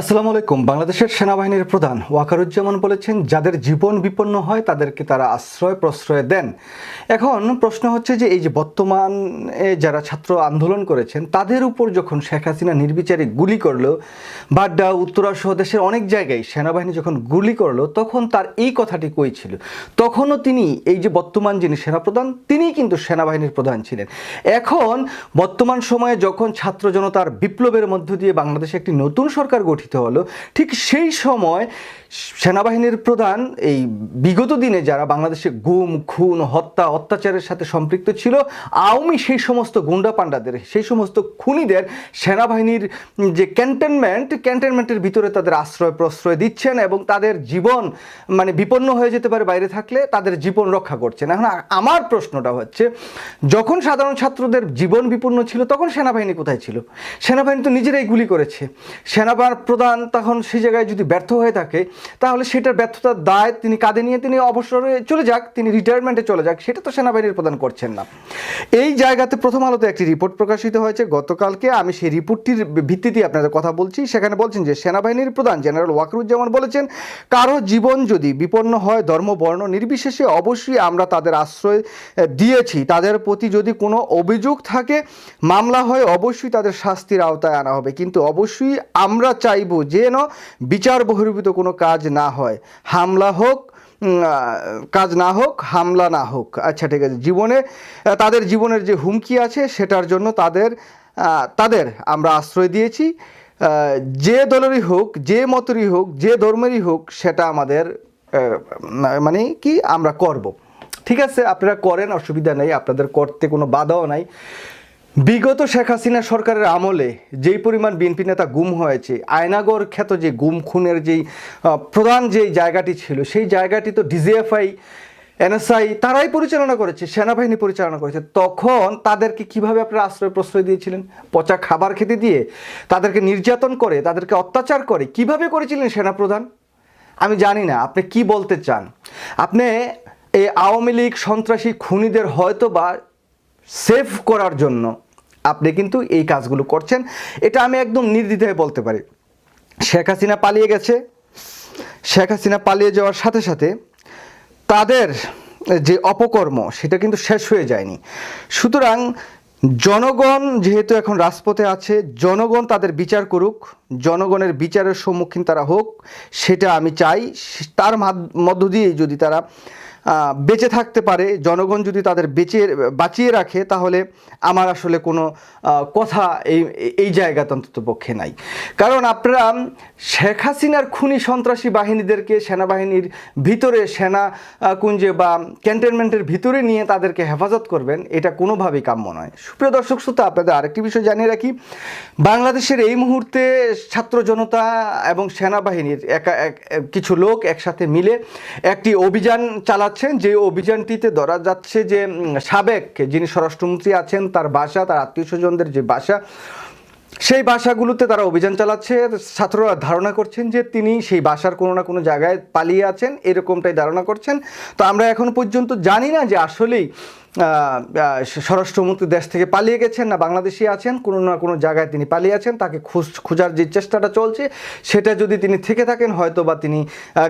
আসসালামু আলাইকুম। বাংলাদেশের সেনাবাহিনীর প্রধান ওয়াকারুজ্জামান বলেছেন, যাদের জীবন বিপন্ন হয় তাদেরকে তারা আশ্রয় প্রশ্রয় দেন। এখন প্রশ্ন হচ্ছে যে, এই যে বর্তমান যারা ছাত্র আন্দোলন করেছেন, তাদের উপর যখন শেখ হাসিনা নির্বিচারে গুলি করল, বাড্ডা, উত্তরা সহ দেশের অনেক জায়গায় সেনাবাহিনী যখন গুলি করল, তখন তার এই কথাটি কই ছিল? তখনও তিনি, এই যে বর্তমান যিনি সেনাপ্রধান, তিনিই কিন্তু সেনাবাহিনীর প্রধান ছিলেন। এখন বর্তমান সময়ে যখন ছাত্র জনতার বিপ্লবের মধ্য দিয়ে বাংলাদেশে একটি নতুন সরকার গঠিত হলো। ঠিক সেই সময় সেনাবাহিনীর প্রধান এই বিগত দিনে যারা বাংলাদেশে গুম, খুন, হত্যা, অত্যাচারের সাথে সম্পৃক্ত ছিল, আওয়ামী সেই সমস্ত গুন্ডা পান্ডাদের সেই সমস্ত খুনিদের সেনাবাহিনীর যে ক্যান্টনমেন্ট ক্যান্টনমেন্টের ভিতরে তাদের আশ্রয় প্রশ্রয় দিচ্ছেন এবং তাদের জীবন মানে বিপন্ন হয়ে যেতে পারে বাইরে থাকলে তাদের জীবন রক্ষা করছেন। এখন আমার প্রশ্নটা হচ্ছে, যখন সাধারণ ছাত্রদের জীবন বিপন্ন ছিল তখন সেনাবাহিনী কোথায় ছিল? সেনাবাহিনী তো নিজেরাই গুলি করেছে। সেনাবাহিনী প্রধান তখন সেই জায়গায় যদি ব্যর্থ হয়ে থাকে, তাহলে সেটার ব্যর্থতার দায় তিনি কাঁধে নিয়ে তিনি অবসরে চলে যাক, তিনি রিটায়ারমেন্টে চলে যাক, সেটা তো সেনাবাহিনীর প্রদান করছেন না। এই জায়গাতে প্রথম আলোতে একটি রিপোর্ট প্রকাশিত হয়েছে। গতকালকে আমি সেই রিপোর্টটির ভিত্তিতে আপনাদের কথা বলছি। সেখানে বলছেন যে, সেনাবাহিনীর প্রধান জেনারেল ওয়াকরুজ্জামান বলেছেন, কারও জীবন যদি বিপন্ন হয়, ধর্ম, বর্ণ নির্বিশেষে অবশ্যই আমরা তাদের আশ্রয় দিয়েছি। তাদের প্রতি যদি কোনো অভিযোগ থাকে, মামলা হয়, অবশ্যই তাদের শাস্তির আওতায় আনা হবে। কিন্তু অবশ্যই আমরা চাইব যেন বিচার বহির্ভূত কোনো কাজ না হয়। হামলা হোক কাজ না হোক, হামলা না হোক। আচ্ছা ঠিক আছে। জীবনে তাদের জীবনের যে হুমকি আছে সেটার জন্য তাদের তাদের আমরা আশ্রয় দিয়েছি। যে দলেরই হোক, যে মতেরই হোক, যে ধর্মেরই হোক, সেটা আমাদের মানে কি, আমরা করব। ঠিক আছে? আপনারা করেন, অসুবিধা নেই। আপনাদের করতে কোনো বাধাও নাই। বিগত শেখ হাসিনা সরকারের আমলে যেই পরিমাণ বিএনপি নেতা গুম হয়েছে, আয়নাগর খ্যাত যে গুম খুনের যেই প্রধান যেই জায়গাটি ছিল, সেই জায়গাটি তো ডিজিএফআই, এনএসআই তারাই পরিচালনা করেছে, সেনাবাহিনী পরিচালনা করেছে। তখন তাদেরকে কীভাবে আপনারা আশ্রয় প্রশ্রয় দিয়েছিলেন? পচা খাবার খেতে দিয়ে তাদেরকে নির্যাতন করে, তাদেরকে অত্যাচার করে কীভাবে করেছিলেন সেনাপ্রধান? আমি জানি না, আপনি কি বলতে চান? আপনি এই আওয়ামী লীগ সন্ত্রাসী খুনিদের হয়তো বা সেভ করার জন্য আপনি কিন্তু এই কাজগুলো করছেন। এটা আমি একদম নির্দ্বিধায় বলতে পারি। শেখ হাসিনা পালিয়ে গেছে। শেখ হাসিনা পালিয়ে যাওয়ার সাথে সাথে তাদের যে অপকর্ম, সেটা কিন্তু শেষ হয়ে যায়নি। সুতরাং জনগণ যেহেতু এখন রাজপথে আছে, জনগণ তাদের বিচার করুক, জনগণের বিচারের সম্মুখীন তারা হোক, সেটা আমি চাই। তার মাধ- মধ্য দিয়েই যদি তারা বেঁচে থাকতে পারে, জনগণ যদি তাদের বেঁচে, বাঁচিয়ে রাখে, তাহলে আমার আসলে কোনো কথা এই এই জায়গাতে অন্তত পক্ষে নাই। কারণ আপনারা শেখ হাসিনার খুনি সন্ত্রাসী বাহিনীদেরকে, সেনাবাহিনীর ভিতরে, সেনা কুঞ্জে বা ক্যান্টনমেন্টের ভিতরে নিয়ে তাদেরকে হেফাজত করবেন, এটা কোনোভাবেই কাম্য নয়। সুপ্রিয় দর্শক শ্রোতা, আপনাদের আরেকটি বিষয় জানিয়ে রাখি। বাংলাদেশের এই মুহূর্তে ছাত্র জনতা এবং সেনাবাহিনীর একা কিছু লোক একসাথে মিলে একটি অভিযান চালাচ্ছেন যে অভিযানটিতে ধরা যাচ্ছে যে সাবেক যিনি স্বরাষ্ট্রমন্ত্রী আছেন, তার বাসা, তার আত্মীয় স্বজনদের যে বাসা, সেই বাসাগুলোতে তারা অভিযান চালাচ্ছে। ছাত্ররা ধারণা করছেন যে তিনি সেই বাসার কোনো না কোনো জায়গায় পালিয়ে আছেন, এরকমটাই ধারণা করছেন। তো আমরা এখন পর্যন্ত জানি না যে আসলেই স্বরাষ্ট্রমন্ত্রী দেশ থেকে পালিয়ে গেছেন না, বাংলাদেশি আছেন, কোনো না কোনো জায়গায় তিনি পালিয়ে আছেন, তাকে খোঁজ খোঁজার যে চেষ্টাটা চলছে, সেটা যদি তিনি থেকে থাকেন হয়তো বা তিনি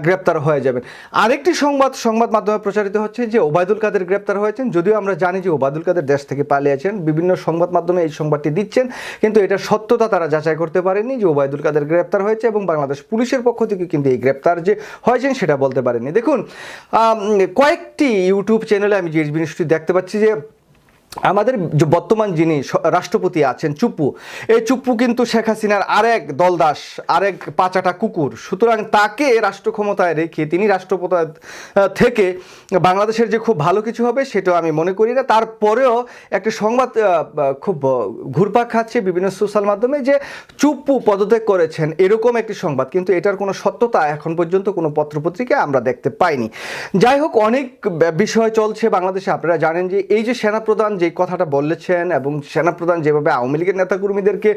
গ্রেপ্তার হয়ে যাবেন। আরেকটি সংবাদ সংবাদ মাধ্যমে প্রচারিত হচ্ছে যে ওবায়দুল কাদের গ্রেপ্তার হয়েছেন, যদিও আমরা জানি যে ওবায়দুল কাদের দেশ থেকে পালিয়েছেন বিভিন্ন সংবাদ মাধ্যমে এই সংবাদটি দিচ্ছেন, কিন্তু এটা সত্যতা তারা যাচাই করতে পারেনি যে ওবায়দুল কাদের গ্রেপ্তার হয়েছে এবং বাংলাদেশ পুলিশের পক্ষ থেকে কিন্তু এই গ্রেপ্তার যে হয়েছেন, সেটা বলতে পারেনি দেখুন কয়েকটি ইউটিউব চ্যানেলে আমি যে জিনিসটি দেখতে পাচ্ছি যে আমাদের যে বর্তমান যিনি রাষ্ট্রপতি আছেন চুপ্পু এই চুপ্পু কিন্তু শেখ হাসিনার আরেক দলদাস, আরেক পাচাটা কুকুর। সুতরাং তাকে রাষ্ট্র ক্ষমতায় রেখে তিনি রাষ্ট্রপতি থেকে বাংলাদেশের যে খুব ভালো কিছু হবে সেটাও আমি মনে করি না। তারপরেও একটা সংবাদ খুব ঘুরপাক খাচ্ছে বিভিন্ন সোশ্যাল মাধ্যমে যে চুপ্পু পদত্যাগ করেছেন এরকম একটি সংবাদ, কিন্তু এটার কোনো সত্যতা এখন পর্যন্ত কোনো পত্রপত্রিকায় আমরা দেখতে পাইনি। যাই হোক, অনেক বিষয় চলছে বাংলাদেশে। আপনারা জানেন যে এই যে সেনাপ্রধান যে কথাটা বলেছেন এবং সেনাপ্রধান যেভাবে আওয়ামী লীগের নেতাকর্মীদেরকে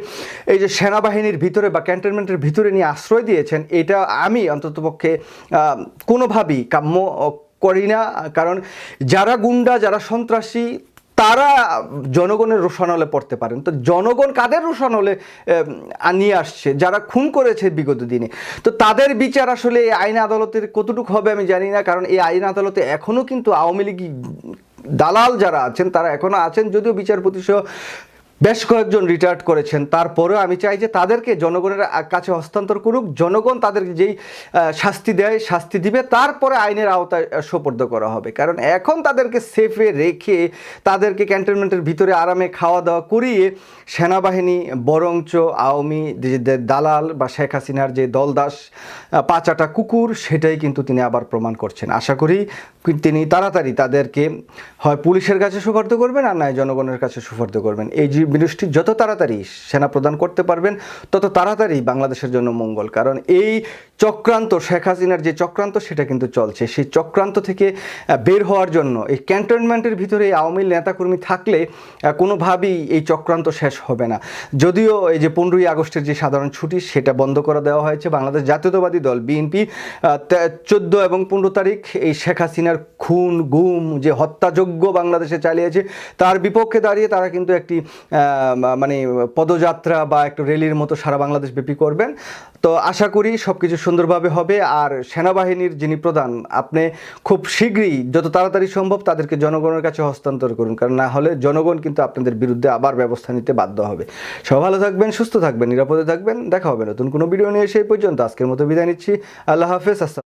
এই যে সেনাবাহিনীর ভিতরে বা ক্যান্টনমেন্টের ভিতরে নিয়ে আশ্রয় দিয়েছেন, এটা আমি অন্ততপক্ষে কোনোভাবেই কাম্য করি না। কারণ যারা গুন্ডা, যারা সন্ত্রাসী, তারা জনগণের রোষানলে পড়তে পারেন। তো জনগণ কাদের রোষানলে নিয়ে আসছে? যারা খুন করেছে বিগত দিনে। তো তাদের বিচার আসলে এই আইন আদালতের কতটুকু হবে আমি জানি না। কারণ এই আইন আদালতে এখনও কিন্তু আওয়ামী লীগ দালাল যারা আছেন তারা এখনও আছেন যদিও বিচারপতি সহ বেশ কয়েকজন রিটায়ার্ড করেছেন। তারপরেও আমি চাই যে তাদেরকে জনগণের কাছে হস্তান্তর করুক। জনগণ তাদেরকে যেই শাস্তি দেয়, শাস্তি দিবে, তারপরে আইনের আওতায় সোপর্দ করা হবে। কারণ এখন তাদেরকে সেফে রেখে, তাদেরকে ক্যান্টনমেন্টের ভিতরে আরামে খাওয়া দাওয়া করিয়ে সেনাবাহিনী, বরঞ্চ আওয়ামী দালাল বা শেখ হাসিনার যে দলদাস পাঁচাটা কুকুর, সেটাই কিন্তু তিনি আবার প্রমাণ করছেন। আশা করি তিনি তাড়াতাড়ি তাদেরকে হয় পুলিশের কাছে সুপার্দ করবেন আর নয় জনগণের কাছে সুপার্দ করবেন। এই যে যত তাড়াতাড়ি সেনা প্রদান করতে পারবেন, তত তাড়াতাড়ি বাংলাদেশের জন্য মঙ্গল। কারণ এই চক্রান্ত, শেখ হাসিনার যে চক্রান্ত, সেটা কিন্তু চলছে। সেই চক্রান্ত থেকে বের হওয়ার জন্য, এই ক্যান্টনমেন্টের ভিতরে আওয়ামী নেতাকর্মী থাকলে কোনোভাবেই এই চক্রান্ত শেষ হবে না। যদিও এই যে পনেরোই আগস্টের যে সাধারণ ছুটি, সেটা বন্ধ করে দেওয়া হয়েছে বাংলাদেশ জাতীয়তাবাদী দল, বিএনপি। চোদ্দ এবং পনেরো তারিখ এই শেখ হাসিনার খুন, গুম, যে হত্যাযোগ্য বাংলাদেশে চালিয়েছে, তার বিপক্ষে দাঁড়িয়ে তারা কিন্তু একটি মানে পদযাত্রা বা একটু র্যালির মতো সারা বাংলাদেশ ব্যাপী করবেন। তো আশা করি সব কিছু সুন্দরভাবে হবে। আর সেনাবাহিনীর যিনি প্রধান, আপনি খুব শীঘ্রই, যত তাড়াতাড়ি সম্ভব তাদেরকে জনগণের কাছে হস্তান্তর করুন। কারণ না হলে জনগণ কিন্তু আপনাদের বিরুদ্ধে আবার ব্যবস্থা নিতে বাধ্য হবে। সব ভালো থাকবেন, সুস্থ থাকবেন, নিরাপদে থাকবেন। দেখা হবে নতুন কোনো ভিডিও নিয়ে সেই পর্যন্ত। আজকের মতো বিদায় নিচ্ছি। আল্লাহ হাফেজ। আসসালাম